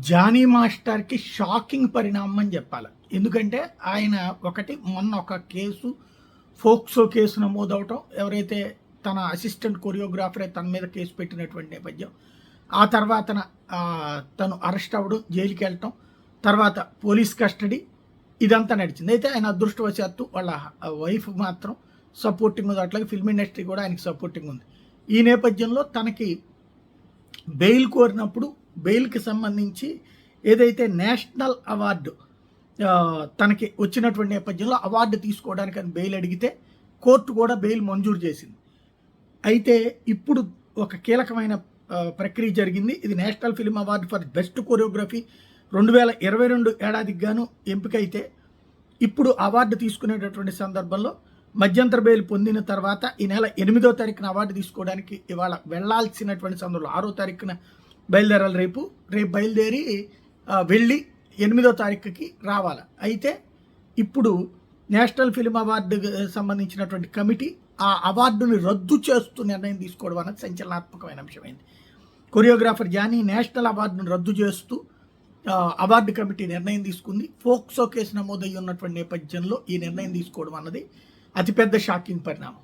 Johnny మాస్టర్కి shocking పరిణామం అని చెప్పాలి. ఎందుకంటే ఆయన ఒకటి మొన్న ఒక కేసు ఫోక్సో కేసు నమోదవటం ఎవరైతే తన అసిస్టెంట్ కొరియోగ్రాఫరే తన మీద కేసు పెట్టినటువంటి నేపథ్యం ఆ తర్వాత తను అరెస్ట్ అవ్వడం జైలుకి వెళ్ళటం తర్వాత పోలీస్ కస్టడీ ఇదంతా నడిచింది. అయితే ఆయన అదృష్టవశాత్తు వాళ్ళ వైఫ్ మాత్రం సపోర్టింగ్ ఉంది. అట్లాగే ఫిల్మ్ ఇండస్ట్రీ కూడా ఆయనకి సపోర్టింగ్ ఉంది. ఈ నేపథ్యంలో తనకి బెయిల్ కోరినప్పుడు బెయిల్కి సంబంధించి ఏదైతే నేషనల్ అవార్డు తనకి వచ్చినటువంటి నేపథ్యంలో అవార్డు తీసుకోవడానికి అని బెయిల్ అడిగితే కోర్టు కూడా బెయిల్ మంజూరు చేసింది. అయితే ఇప్పుడు ఒక కీలకమైన ప్రక్రియ జరిగింది. ఇది national film award for best choreography. రెండు వేల ఇరవై రెండు ఏడాదికి గాను ఎంపికైతే ఇప్పుడు అవార్డు తీసుకునేటటువంటి సందర్భంలో మధ్యంతర బెయిల్ పొందిన తర్వాత ఈ నెల ఎనిమిదో తారీఖున అవార్డు తీసుకోవడానికి ఇవాళ వెళ్ళాల్సినటువంటి సందర్భంలో ఆరో తారీఖున బయలుదేరాలి రేపు. రేపు బయలుదేరి వెళ్ళి ఎనిమిదో తారీఖుకి రావాలి. అయితే ఇప్పుడు నేషనల్ ఫిల్మ్ అవార్డు సంబంధించినటువంటి కమిటీ ఆ అవార్డుని రద్దు చేస్తూ నిర్ణయం తీసుకోవడం అనేది సంచలనాత్మకమైన అంశమైంది. కొరియోగ్రాఫర్ జానీ నేషనల్ అవార్డును రద్దు చేస్తూ అవార్డు కమిటీ నిర్ణయం తీసుకుంది. ఫోక్సో కేసు నమోదయ్యి ఉన్నటువంటి నేపథ్యంలో ఈ నిర్ణయం తీసుకోవడం అన్నది అతిపెద్ద షాకింగ్ పరిణామం.